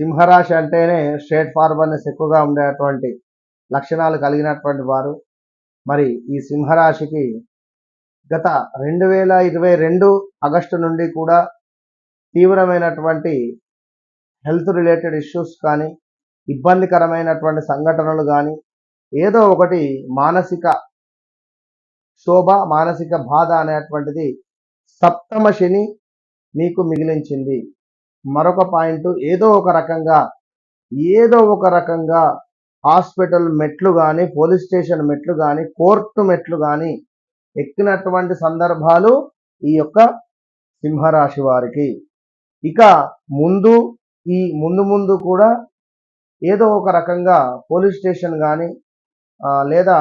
సింహరాశి అంటేనే straight forwardness ఎక్కువగా ఉండేటువంటి లక్షణాలు కలిగినటువంటి వారు. మరి ఈ సింహరాశికి గత రెండు వేల ఇరవై రెండు ఆగస్టు నుండి కూడా తీవ్రమైనటువంటి హెల్త్ రిలేటెడ్ ఇష్యూస్ కానీ ఇబ్బందికరమైనటువంటి సంఘటనలు కానీ ఏదో ఒకటి మానసిక శోభ మానసిక బాధ అనేటువంటిది సప్తమ శని మీకు మిగిలించింది. మరొక పాయింట్ ఏదో ఒక రకంగా ఏదో ఒక రకంగా హాస్పిటల్ మెట్లు కానీ పోలీస్ స్టేషన్ మెట్లు కానీ కోర్టు మెట్లు కానీ ఎక్కినటువంటి సందర్భాలు ఈ యొక్క సింహరాశి వారికి. ఇక ముందు ఈ ముందు ముందు కూడా ఏదో ఒక రకంగా పోలీస్ స్టేషన్ కానీ లేదా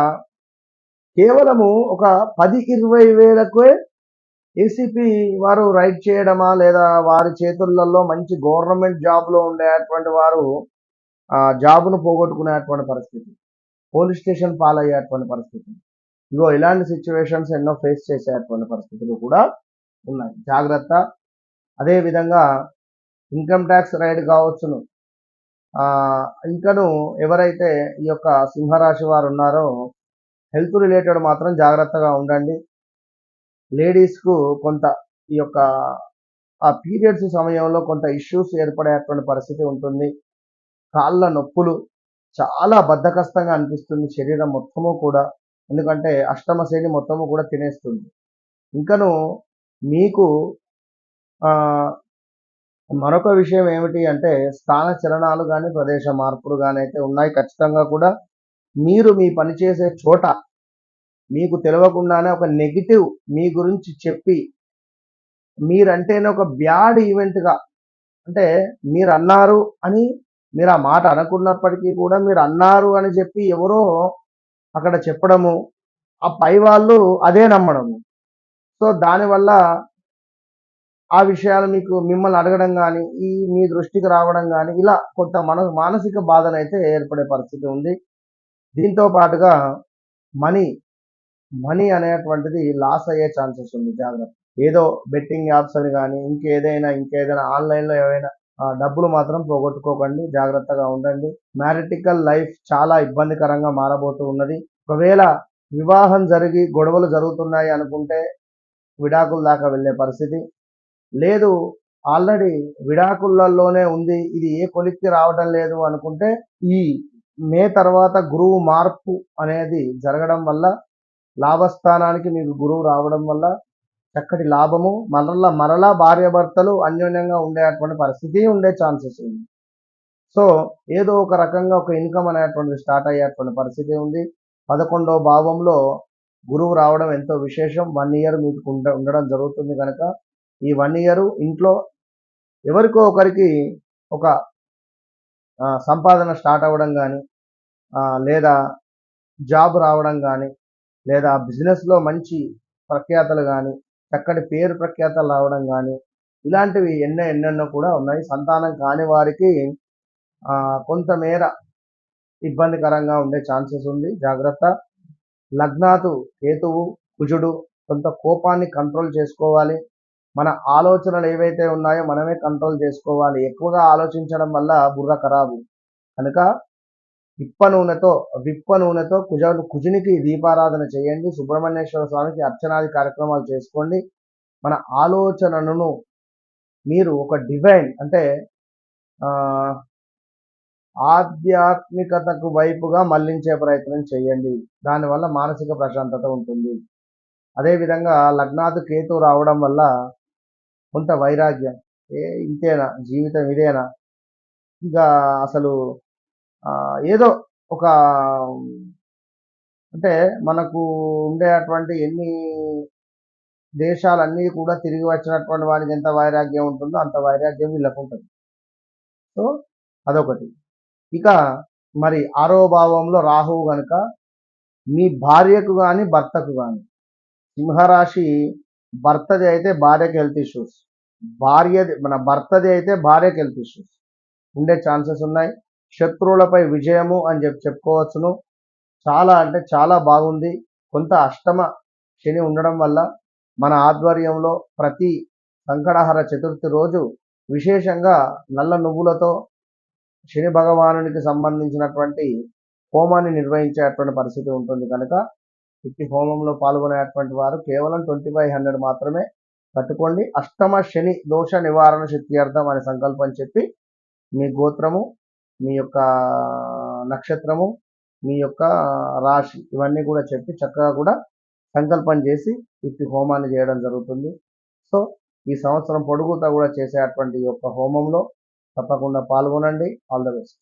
కేవలము ఒక పది ఇరవై వేలకే ఏసీపీ వారు రైడ్ చేయడమా లేదా వారి చేతులలో మంచి గవర్నమెంట్ జాబ్లో ఉండేటువంటి వారు ఆ జాబును పోగొట్టుకునేటువంటి పరిస్థితి. పోలీస్ స్టేషన్ పాలయ్యేటువంటి పరిస్థితి. ఇగో ఇలాంటి సిచ్యువేషన్స్ ఎన్నో ఫేస్ చేసేటువంటి పరిస్థితులు కూడా ఉన్నాయి. జాగ్రత్త. అదేవిధంగా ఇన్కమ్ ట్యాక్స్ రైడ్ కావచ్చును. ఇంకను ఎవరైతే ఈ యొక్క సింహరాశి వారు ఉన్నారో హెల్త్ రిలేటెడ్ మాత్రం జాగ్రత్తగా ఉండండి. లేడీస్కు కొంత ఈ యొక్క ఆ పీరియడ్స్ సమయంలో కొంత ఇష్యూస్ ఏర్పడేటువంటి పరిస్థితి ఉంటుంది. కాళ్ళ నొప్పులు చాలా బద్ధకస్తంగా అనిపిస్తుంది శరీరం మొత్తము కూడా. ఎందుకంటే అష్టమ శ్రేణి మొత్తము కూడా తినేస్తుంది. ఇంకను మీకు మరొక విషయం ఏమిటి అంటే స్థాన చలనాలు కానీ ప్రదేశ మార్పులు కానీ అయితే ఉన్నాయి ఖచ్చితంగా కూడా. మీరు మీ పని చేసే చోట మీకు తెలియకుండానే ఒక నెగిటివ్ మీ గురించి చెప్పి మీరంటేనే ఒక బ్యాడ్ ఈవెంట్గా అంటే మీరు అన్నారు అని మీరు ఆ మాట అనుకున్నప్పటికీ కూడా మీరు అన్నారు అని చెప్పి ఎవరో అక్కడ చెప్పడము ఆ పై వాళ్ళు అదే నమ్మడము. సో దానివల్ల ఆ విషయాలు మీకు మిమ్మల్ని అడగడం కానీ ఈ మీ దృష్టికి రావడం కానీ ఇలా కొంత మన మానసిక బాధన అయితే ఏర్పడే పరిస్థితి ఉంది. దీంతో పాటుగా మనీ మనీ అనేటువంటిది లాస్ అయ్యే ఛాన్సెస్ ఉంది జాగ్రత్త. ఏదో బెట్టింగ్ యాప్స్ అని కానీ ఇంకేదైనా ఇంకేదైనా ఆన్లైన్లో ఏవైనా డబ్బులు మాత్రం పోగొట్టుకోకండి జాగ్రత్తగా ఉండండి. మ్యారిటికల్ లైఫ్ చాలా ఇబ్బందికరంగా మారబోతూ ఉన్నది. ఒకవేళ వివాహం జరిగి గొడవలు జరుగుతున్నాయి అనుకుంటే విడాకుల దాకా వెళ్ళే పరిస్థితి. లేదు ఆల్రెడీ విడాకులలోనే ఉంది ఇది ఏ కొలిక్కి రావడం లేదు అనుకుంటే ఈ మే తర్వాత గురువు మార్పు అనేది జరగడం వల్ల లాభస్థానానికి మీకు గురువు రావడం వల్ల చక్కటి లాభము మరలా మరలా భార్యాభర్తలు అన్యోన్యంగా ఉండేటువంటి పరిస్థితి ఉండే ఛాన్సెస్ ఉంది. సో ఏదో ఒక రకంగా ఒక ఇన్కమ్ అనేటువంటిది స్టార్ట్ అయ్యేటువంటి పరిస్థితి ఉంది. పదకొండవ భావంలో గురువు రావడం ఎంతో విశేషం. వన్ ఇయర్ మీకు ఉండ ఉండడం జరుగుతుంది కనుక ఈ వన్ ఇయర్ ఇంట్లో ఎవరికో ఒకరికి ఒక సంపాదన స్టార్ట్ అవ్వడం కానీ లేదా జాబ్ రావడం కానీ లేదా బిజినెస్లో మంచి ప్రఖ్యాతలు కానీ చక్కటి పేరు ప్రఖ్యాతలు రావడం కానీ ఇలాంటివి ఎన్నో ఎన్నెన్నో కూడా ఉన్నాయి. సంతానం కాని వారికి కొంతమేర ఇబ్బందికరంగా ఉండే ఛాన్సెస్ ఉంది. జాగ్రత్త. లగ్నాతు కేతువు కుజుడు కొంత కోపాన్ని కంట్రోల్ చేసుకోవాలి. మన ఆలోచనలు ఏవైతే ఉన్నాయో మనమే కంట్రోల్ చేసుకోవాలి. ఎక్కువగా ఆలోచించడం వల్ల బుర్ర ఖరాబు. కనుక ఇప్ప నూనెతో విప్ప నూనెతో కుజ కుజునికి దీపారాధన చేయండి. సుబ్రహ్మణ్యేశ్వర స్వామికి అర్చనాది కార్యక్రమాలు చేసుకోండి. మన ఆలోచనను మీరు ఒక డివైన్ అంటే ఆధ్యాత్మికతకు వైపుగా మళ్ళించే ప్రయత్నం చేయండి. దానివల్ల మానసిక ప్రశాంతత ఉంటుంది. అదేవిధంగా లగ్నాథు కేతు రావడం వల్ల కొంత వైరాగ్యం. ఏ ఇంతేనా? జీవితం ఇదేనా? ఇక అసలు ఏదో ఒక అంటే మనకు ఉండేటువంటి ఎన్ని దేశాలన్నీ కూడా తిరిగి వచ్చినటువంటి వారికి ఎంత వైరాగ్యం ఉంటుందో అంత వైరాగ్యం వీళ్ళకు ఉంటుంది. సో అదొకటి. ఇక మరి ఆరో భావంలో రాహువు గనుక మీ భార్యకు కానీ భర్తకు కానీ సింహరాశి భర్తది అయితే భార్యకి హెల్త్ ఇష్యూస్ భార్యది మన భర్తది అయితే భార్యకి హెల్త్ ఇష్యూస్ ఉండే ఛాన్సెస్ ఉన్నాయి. శత్రువులపై విజయము అని చెప్పి చెప్పుకోవచ్చును. చాలా అంటే చాలా బాగుంది. కొంత అష్టమ శని ఉండడం వల్ల మన ఆధ్వర్యంలో ప్రతి సంకటహర చతుర్థి రోజు విశేషంగా నల్ల నువ్వులతో శని భగవానునికి సంబంధించినటువంటి హోమాన్ని నిర్వహించేటువంటి పరిస్థితి ఉంటుంది కనుక ఇట్టి హోమంలో పాల్గొనేటువంటి వారు కేవలం ట్వంటీ ఫైవ్ హండ్రెడ్ మాత్రమే కట్టుకోండి అష్టమ శని దోష నివారణ శక్తి అర్థం అనే సంకల్పం చెప్పి మీ గోత్రము మీ యొక్క నక్షత్రము మీ యొక్క రాశి ఇవన్నీ కూడా చెప్పి చక్కగా కూడా సంకల్పం చేసి ఇట్టి హోమాన్ని చేయడం జరుగుతుంది. సో ఈ సంవత్సరం పొడుగుతా కూడా చేసే అటువంటి యొక్క హోమంలో తప్పకుండా పాల్గొనండి. All the best